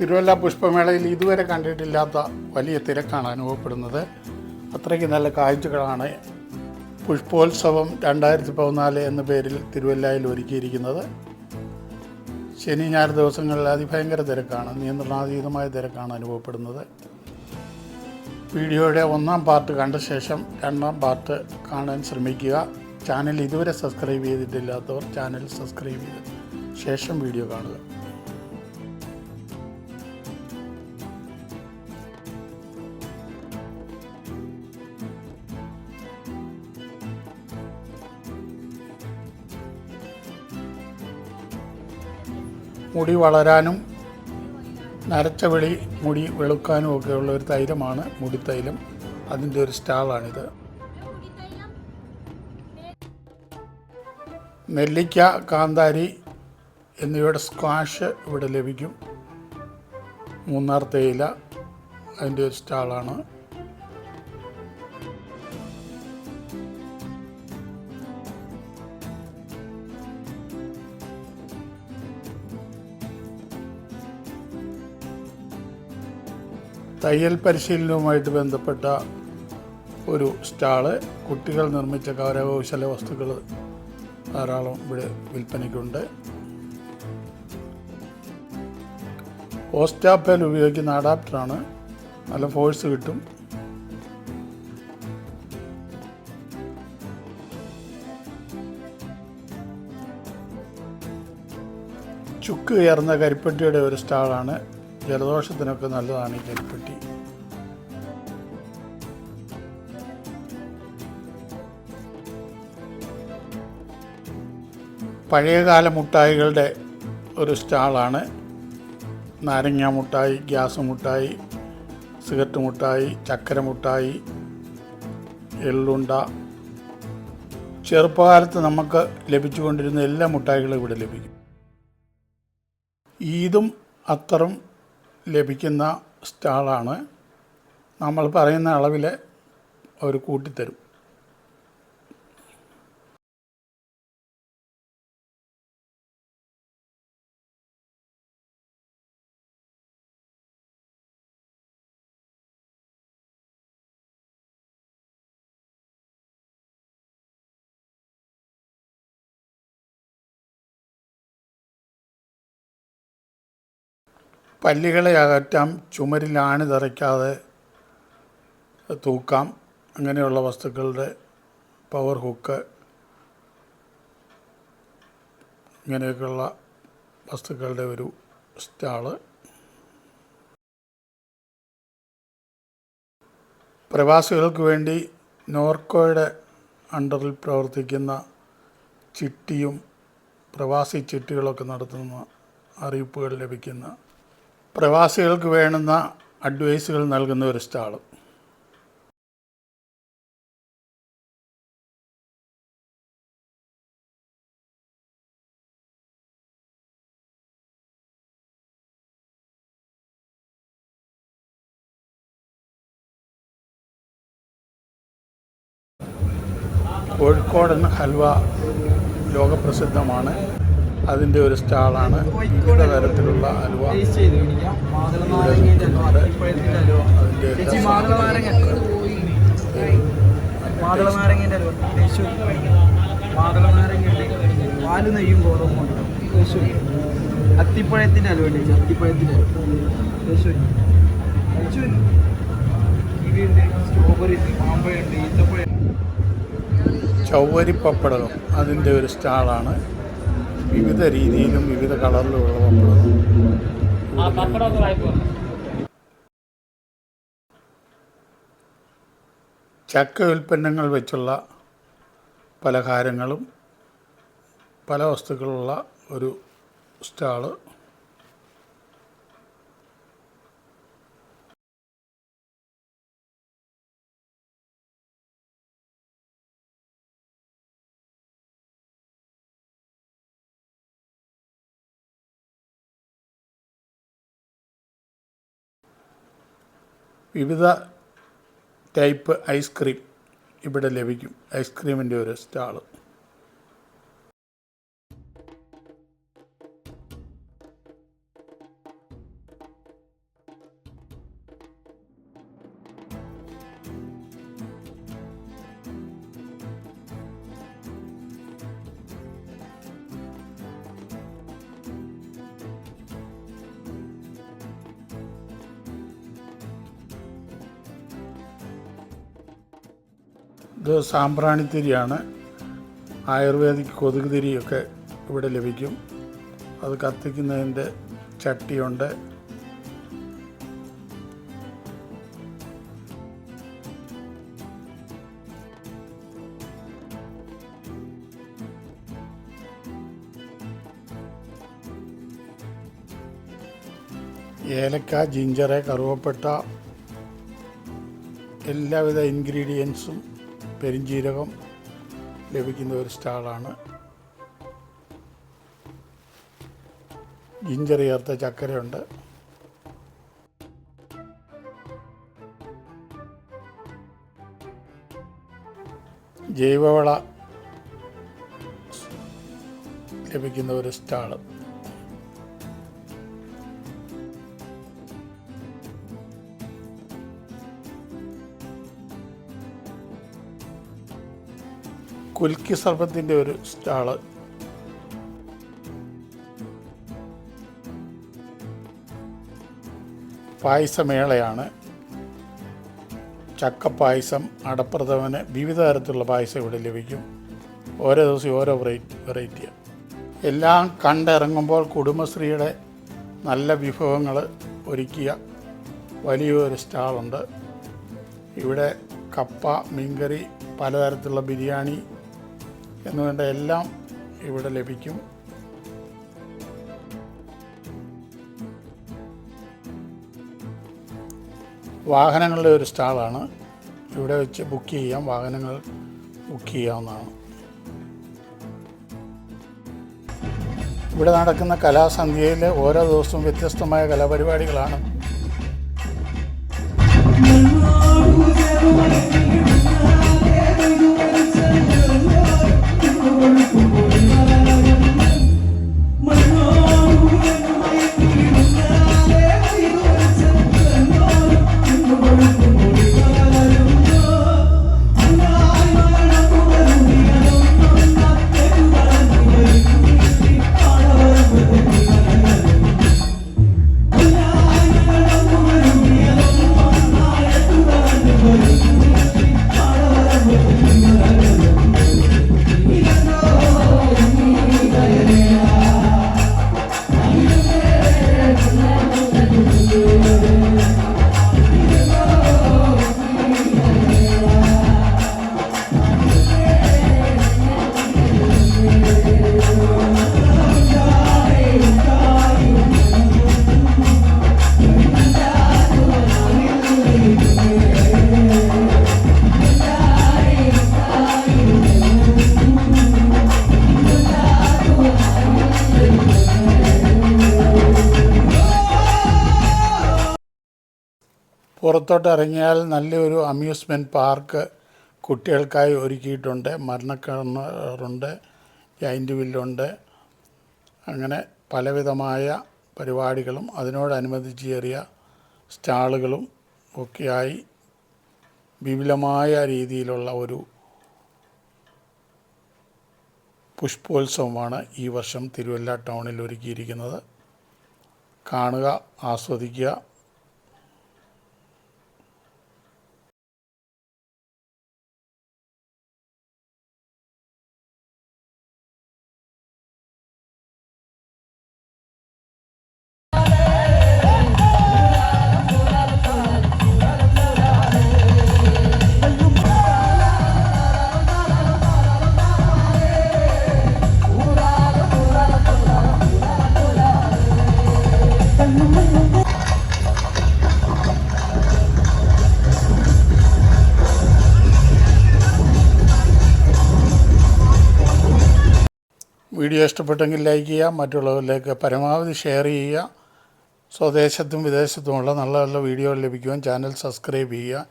തിരുവല്ല പുഷ്പമേളയിൽ ഇതുവരെ കണ്ടിട്ടില്ലാത്ത വലിയ തിരക്കാണ് അനുഭവപ്പെടുന്നത്. അത്രയ്ക്ക് നല്ല കാഴ്ചകളാണ് പുഷ്പോത്സവം രണ്ടായിരത്തി പതിനാല് എന്ന പേരിൽ തിരുവല്ലയിൽ ഒരുക്കിയിരിക്കുന്നത്. ശനി ഞായർ ദിവസങ്ങളിൽ അതിഭയങ്കര തിരക്കാണ് നിയന്ത്രണാതീതമായ തിരക്കാണ് അനുഭവപ്പെടുന്നത്. വീഡിയോയുടെ ഒന്നാം പാർട്ട് കണ്ട ശേഷം രണ്ടാം പാർട്ട് കാണാൻ ശ്രമിക്കുക. ചാനൽ ഇതുവരെ സബ്സ്ക്രൈബ് ചെയ്തിട്ടില്ലാത്തവർ ചാനൽ സബ്സ്ക്രൈബ് ചെയ്ത് ശേഷം വീഡിയോ കാണുക. മുടി വളരാനും നരച്ച വെളി മുടി വെളുക്കാനും ഒക്കെയുള്ള ഒരു തൈലമാണ് മുടിത്തൈലം. അതിന്റെ ഒരു സ്റ്റാളാണിത്. നെല്ലിക്ക കാന്താരി എന്നിവയുടെ സ്ക്വാഷ് ഇവിടെ ലഭിക്കും. മൂന്നാർ തേയില അതിന്റെ ഒരു സ്റ്റാളാണ്. തയ്യൽ പരിശീലനവുമായിട്ട് ബന്ധപ്പെട്ട ഒരു സ്റ്റാൾ കുട്ടികൾ നിർമ്മിച്ച കരകൗശല വസ്തുക്കൾ ധാരാളം ഇവിടെ വിൽപ്പനയ്ക്കുണ്ട്. ഓസ്റ്റാപ്പേൽ ഉപയോഗിക്കുന്ന അഡാപ്റ്ററാണ്. നല്ല ഫോഴ്സ് കിട്ടും. ചുക്ക് കയറുന്ന കരിപ്പെട്ടിയുടെ ഒരു സ്റ്റാളാണ്. ജലദോഷത്തിനൊക്കെ നല്ലതാണ് ഈ കരിപ്പെട്ടി പഴയകാല മുട്ടായികളുടെ ഒരു സ്റ്റാളാണ്. നാരങ്ങ മുട്ടായി ഗ്യാസ് മുട്ടായി സിഗരറ്റ് മുട്ടായി ചക്കര മുട്ടായി എള്ളുണ്ട. ചെറുപ്പകാലത്ത് നമുക്ക് ലഭിച്ചുകൊണ്ടിരുന്ന എല്ലാ മുട്ടായികളും ഇവിടെ ലഭിക്കും. ഈദും അത്തറും ലഭിക്കുന്ന സ്റ്റാളാണ്. നമ്മൾ പറയുന്ന അളവിൽ അവർ കൂട്ടിത്തരും. പല്ലികളെ അകറ്റാം ചുമരിൽ തറയ്ക്കാതെ തൂക്കാം. അങ്ങനെയുള്ള വസ്തുക്കളുടെ പവർ ഹുക്ക് ഇങ്ങനെയൊക്കെയുള്ള വസ്തുക്കളുടെ ഒരു സ്റ്റാൾ പ്രവാസികൾക്ക് വേണ്ടി നോർക്കോയുടെ അണ്ടറിൽ പ്രവർത്തിക്കുന്ന ചിട്ടിയും പ്രവാസി ചിട്ടികളൊക്കെ നടത്തുന്ന അറിയിപ്പുകൾ ലഭിക്കുന്ന പ്രവാസികൾക്ക് വേണ്ടുന്ന അഡ്വൈസുകൾ നൽകുന്ന ഒരു സ്റ്റാൾ. കോഴിക്കോടൻ ഹൽവ ലോകപ്രസിദ്ധമാണ്. അതിന്റെ ഒരു സ്റ്റാളാണ്. വിവിധ തരത്തിലുള്ള അതിന്റെ അലുവ പാൽ നെയ്യും അത്തിപ്പഴത്തിന്റെ അലുവ ചേച്ചി അത്തിപ്പഴത്തിന്റെ ഇവയുണ്ട് സ്ട്രോബെറി മാമ്പഴമുണ്ട് ഈത്തപ്പഴം ചൗവരി പപ്പടകം അതിന്റെ ഒരു സ്റ്റാളാണ്. വിവിധ രീതിയിലും വിവിധ കളറിലുമുള്ള പപ്പടം. ചക്ക ഉൽപ്പന്നങ്ങൾ വെച്ചുള്ള പലഹാരങ്ങളും പല വസ്തുക്കളുള്ള ഒരു സ്റ്റാൾ വിവിധ ടൈപ്പ് ഐസ്ക്രീം ഇവിടെ ലഭിക്കും. ഐസ്ക്രീമിന്റെ ഒരു സ്റ്റാൾ. ഇത് സാമ്പ്രാണിത്തിരിയാണ് ആയുർവേദിക് കൊതുക് തിരിയൊക്കെ ഇവിടെ ലഭിക്കും. അത് കത്തിക്കുന്നതിന്റെ ചട്ടിയുണ്ട്. ഏലക്ക ജിഞ്ചറ് കറുവപ്പട്ട എല്ലാവിധ ഇൻഗ്രീഡിയൻസും പെരിഞ്ജീരകം ലഭിക്കുന്ന ഒരു സ്റ്റാളാണ്. ജിഞ്ചർ ചേർത്ത ചക്കരയുണ്ട്. ജൈവവള ലഭിക്കുന്ന ഒരു സ്റ്റാൾ. കുൽക്കി സർപ്പത്തിന്റെ ഒരു സ്റ്റാൾ. പായസമേളയാണ്. ചക്കപ്പായസം അടപ്രഥമന് വിവിധ തരത്തിലുള്ള പായസം ഇവിടെ ലഭിക്കും. ഓരോ ദിവസം ഓരോ വെറൈറ്റി വെറൈറ്റിയാണ് എല്ലാം കണ്ടിറങ്ങുമ്പോൾ കുടുംബശ്രീയുടെ നല്ല വിഭവങ്ങൾ ഒരുക്കിയ വലിയൊരു സ്റ്റാളുണ്ട്. ഇവിടെ കപ്പ മീൻകറി പലതരത്തിലുള്ള ബിരിയാണി എന്നുവേണ്ട എല്ലാം ഇവിടെ ലഭിക്കും. വാഹനങ്ങളുടെ ഒരു സ്റ്റാളാണ്. ഇവിടെ വെച്ച് ബുക്ക് ചെയ്യാം. വാഹനങ്ങൾ ബുക്ക് ചെയ്യാവുന്നതാണ്. ഇവിടെ നടക്കുന്ന കലാസന്ധ്യയിൽ ഓരോ ദിവസവും വ്യത്യസ്തമായ കലാപരിപാടികളാണ്. പുറത്തോട്ട് ഇറങ്ങിയാൽ നല്ലൊരു അമ്യൂസ്മെന്റ് പാർക്ക് കുട്ടികൾക്കായി ഒരുക്കിയിട്ടുണ്ട്. മരണക്കിണറുണ്ട് ജൈന്റ് വില്ലുണ്ട് അങ്ങനെ പലവിധമായ പരിപാടികളും അതിനോടനുബന്ധിച്ച് ചേറിയ സ്റ്റാളുകളും ഒക്കെയായി വിപുലമായ രീതിയിലുള്ള ഒരു പുഷ്പോത്സവമാണ് ഈ വർഷം തിരുവല്ല ടൗണിൽ ഒരുക്കിയിരിക്കുന്നത്. കാണുക ആസ്വദിക്കുക. വീഡിയോ ഇഷ്ടപ്പെട്ടെങ്കിൽ ലൈക്ക് ചെയ്യുക മറ്റുള്ളവരിലേക്ക് പരമാവധി ഷെയർ ചെയ്യുക. സ്വദേശത്തും വിദേശത്തുമുള്ള നല്ല നല്ല വീഡിയോകൾ ലഭിക്കുവാൻ ചാനൽ സബ്സ്ക്രൈബ് ചെയ്യുക.